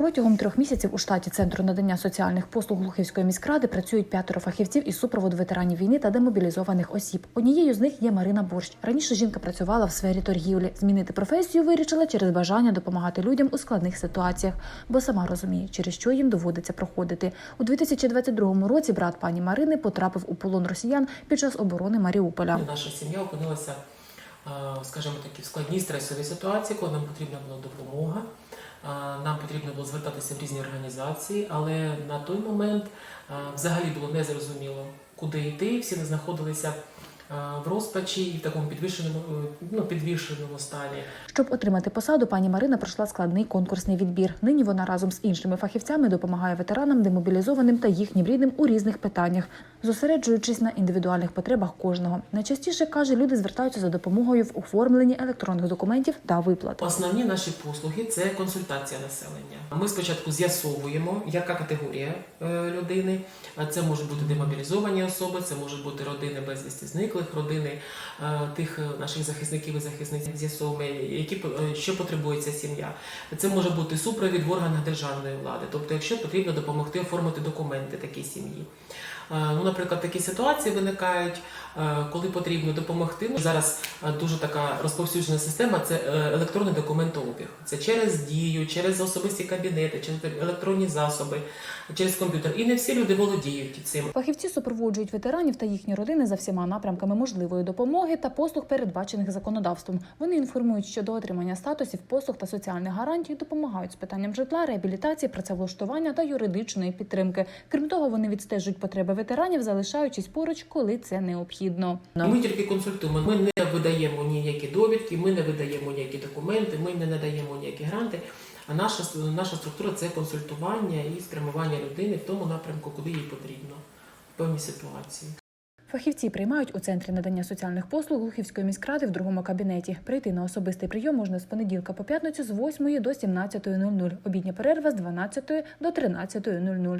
Протягом трьох місяців у штаті центру надання соціальних послуг Глухівської міськради працюють п'ятеро фахівців із супроводу ветеранів війни та демобілізованих осіб. Однією з них є Марина Борщ. Раніше жінка працювала в сфері торгівлі. Змінити професію вирішила через бажання допомагати людям у складних ситуаціях, бо сама розуміє, через що їм доводиться проходити. У 2022 році брат пані Марини потрапив у полон росіян під час оборони Маріуполя. Наша сім'я опинилася, е, скажімо так, в складній стресовій ситуації, коли нам потрібна була допомога. Нам потрібно було звертатися в різні організації, але на той момент взагалі було незрозуміло, куди йти. Всі не знаходилися в розпачі і в такому підвішеному, е, ну, підвішеному стані. Щоб отримати посаду, пані Марина пройшла складний конкурсний відбір. Нині вона разом з іншими фахівцями допомагає ветеранам, демобілізованим та їхнім рідним у різних питаннях, зосереджуючись на індивідуальних потребах кожного. Найчастіше каже, люди звертаються за допомогою в оформленні електронних документів та виплат. Основні наші послуги це консультація населення. Ми спочатку з'ясовуємо, яка категорія е, людини. Це можуть бути демобілізовані особи, це можуть бути родини безвісті зниклих, родини е, тих е, наших захисників і захисниць. З'ясовуємо, які що потребує ця сім'я. Це може бути супровід в органах державної влади, тобто, якщо потрібно допомогти оформити документи такій сім'ї. Наприклад, такі ситуації виникають, е, коли потрібно допомогти. Зараз е, дуже така розповсюджена система це е, електронний документообіг. Це через дію, через особисті кабінети, через електронні засоби, через комп'ютер. І не всі люди володіють цим. Фахівці супроводжують ветеранів та їхні родини за всіма напрямками можливої допомоги та послуг, передбачених законодавством. Вони інформують щодо отримання статусів, послуг та соціальних гарантій, допомагають з питанням житла, реабілітації, працевлаштування та юридичної підтримки. Крім того, вони відстежують потреби ветеранів, залишаючись поруч, коли це необхідно. І ми тільки консультуємо. Ми не видаємо ніякі довідки, ми не видаємо ніякі документи, ми не надаємо ніякі гранти. А наша наша структура це консультування і спрямування людини в тому напрямку, куди їй потрібно в певній ситуації. Фахівці приймають у центрі надання соціальних послуг Глухівської міськради в другому кабінеті. Прийти на особистий прийом можна з понеділка по п'ятницю з 8 до 17.00. Обідня перерва з 12 до 13.00.